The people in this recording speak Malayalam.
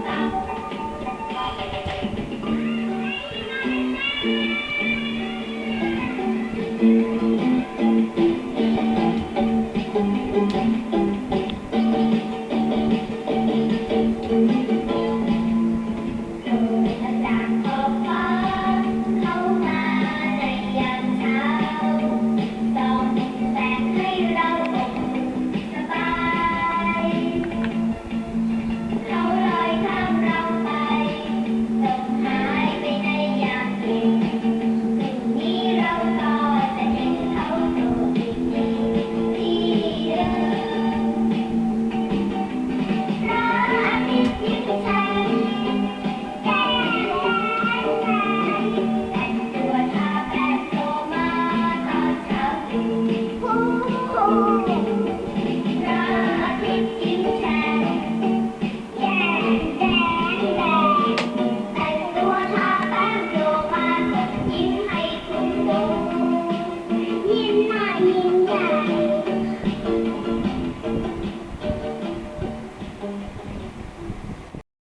thank you Música